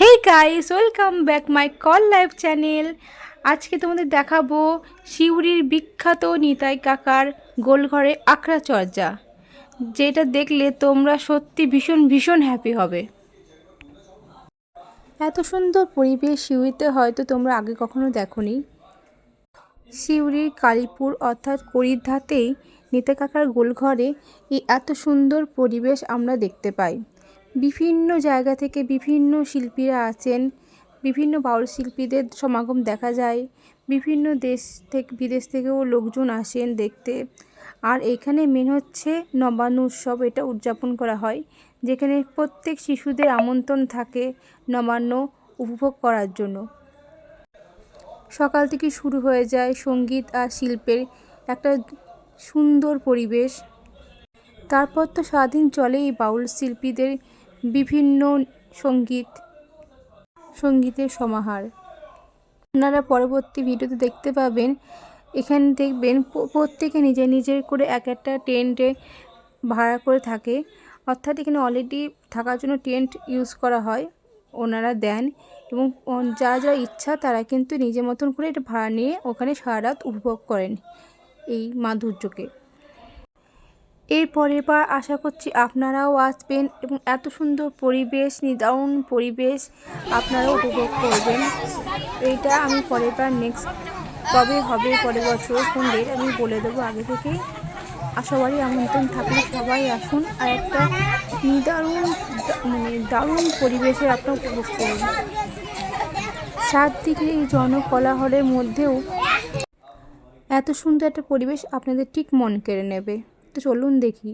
Hey guys welcome back my call live channel আজকে তোমাদের দেখাবো শিউরির বিখ্যাত নিতাই কাকার গোলঘরে আখড়া চর্চা যেটা দেখলে তোমরা সত্যি ভীষণ ভীষণ হ্যাপি হবে। এত সুন্দর পরিবেশ শিউরিতে হয়তো তোমরা আগে কখনো দেখোনি। শিউরির কালীপুর অর্থাৎ করিধাতেই নিতাই কাকার গোলঘরে এই এত সুন্দর পরিবেশ আমরা দেখতে পাই। বিভিন্ন জায়গা থেকে বিভিন্ন শিল্পীরা আছেন। বিভিন্ন বাউল শিল্পীদের সমাগম দেখা যায়। বিভিন্ন দেশ থেকে, বিদেশ থেকেও লোকজন আসেন দেখতে। আর এখানে মেন হচ্ছে নবান্ন উৎসব, এটা উদযাপন করা হয়। যেখানে প্রত্যেক শিশুদের আমন্ত্রণ থাকে নবান্ন উপভোগ করার জন্য। সকাল থেকে শুরু হয়ে যায় সংগীত আর শিল্পের একটা সুন্দর পরিবেশ। তারপর তো সারাদিন চলে এই বাউল শিল্পীদের বিভিন্ন সংগীত, সঙ্গীতের সমাহার। আপনারা পরবর্তী ভিডিওতে দেখতে পাবেন, এখানে দেখবেন প্রত্যেকে নিজের নিজের করে এক একটা টেন্টে ভাড়া করে থাকে। অর্থাৎ এখানে অলরেডি থাকার জন্য টেন্ট ইউজ করা হয়, ওনারা দেন এবং যা যারা ইচ্ছা তারা কিন্তু নিজের মতন করে এটা ভাড়া নিয়ে ওখানে সারা রাত উপভোগ করেন এই মাধুর্যকে। এর পরের বার আশা করছি আপনারাও আসবেন এবং এত সুন্দর পরিবেশ, নিদারুণ পরিবেশ আপনারাও উপভোগ করবেন। এইটা আমি পরের বার নেক্সট কবে হবে, পরের বছর কোন ডেট আমি বলে দেবো আগে থেকেই। আর সবারই আমন্ত্রণ থাকলে সবাই আসুন আর একটা নিদারুণ মানে দারুণ পরিবেশে আপনার উপভোগ করুন। চারদিকে এই জনকোলাহলের মধ্যেও এত সুন্দর একটা পরিবেশ আপনাদের ঠিক মন কেড়ে নেবে। তো চলুন দেখি।